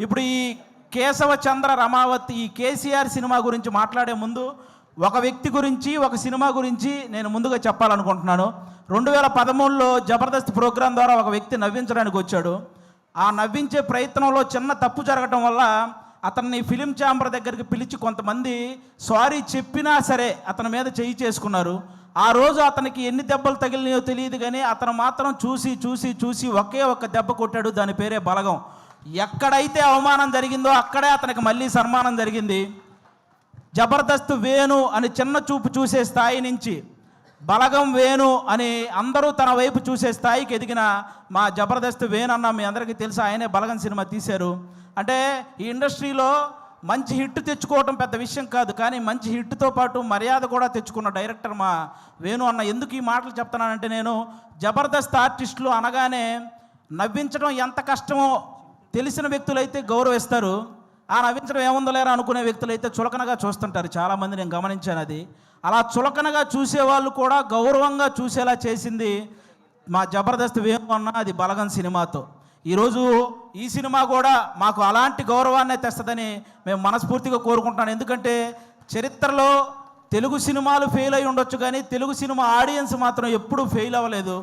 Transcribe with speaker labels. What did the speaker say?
Speaker 1: ఇప్పుడు ఈ కేశవ చంద్ర రమావతి ఈ కేసీఆర్ సినిమా గురించి మాట్లాడే ముందు ఒక వ్యక్తి గురించి ఒక సినిమా గురించి నేను ముందుగా చెప్పాలనుకుంటున్నాను. రెండు వేల పదమూడులో జబర్దస్త్ ప్రోగ్రాం ద్వారా ఒక వ్యక్తి నవ్వించడానికి వచ్చాడు. ఆ నవ్వించే ప్రయత్నంలో చిన్న తప్పు జరగటం వల్ల అతన్ని ఫిలిం ఛాంబర్ దగ్గరికి పిలిచి కొంతమంది సారీ చెప్పినా సరే అతని మీద చేయి చేసుకున్నారు. ఆ రోజు అతనికి ఎన్ని దెబ్బలు తగిలినాయో తెలియదు కానీ అతను మాత్రం చూసి చూసి చూసి ఒకే ఒక్క దెబ్బ కొట్టాడు. దాని పేరే బలగం. ఎక్కడైతే అవమానం జరిగిందో అక్కడే అతనికి మళ్ళీ సన్మానం జరిగింది. జబర్దస్త్ వేణు అని చిన్న చూపు చూసే స్థాయి నుంచి బలగం వేణు అని అందరూ తన వైపు చూసే స్థాయికి ఎదిగిన మా జబర్దస్త్ వేణు అన్న మీ అందరికీ తెలుసు? ఆయనే బలగం సినిమా తీశారు. అంటే ఈ ఇండస్ట్రీలో మంచి హిట్ తెచ్చుకోవటం పెద్ద విషయం కాదు కానీ మంచి హిట్తో పాటు మర్యాద కూడా తెచ్చుకున్న డైరెక్టర్ మా వేణు అన్న. ఎందుకు ఈ మాటలు చెప్తున్నానంటే నేను జబర్దస్త్ ఆర్టిస్టులు అనగానే నవ్వించడం ఎంత కష్టమో తెలిసిన వ్యక్తులైతే గౌరవిస్తారు. ఆ నవ్వించడం ఏముందో లేరా అనుకునే వ్యక్తులైతే చులకనగా చూస్తుంటారు. చాలామంది నేను గమనించాను అది. అలా చులకనగా చూసేవాళ్ళు కూడా గౌరవంగా చూసేలా చేసింది మా జబర్దస్త్ వేము అన్న అది బలగం సినిమాతో. ఈరోజు ఈ సినిమా కూడా మాకు అలాంటి గౌరవాన్నే తెస్తుందని మేము మనస్ఫూర్తిగా కోరుకుంటున్నాను. ఎందుకంటే చరిత్రలో తెలుగు సినిమాలు ఫెయిల్ అయి ఉండొచ్చు కానీ తెలుగు సినిమా ఆడియన్స్ మాత్రం ఎప్పుడూ ఫెయిల్ అవ్వలేదు.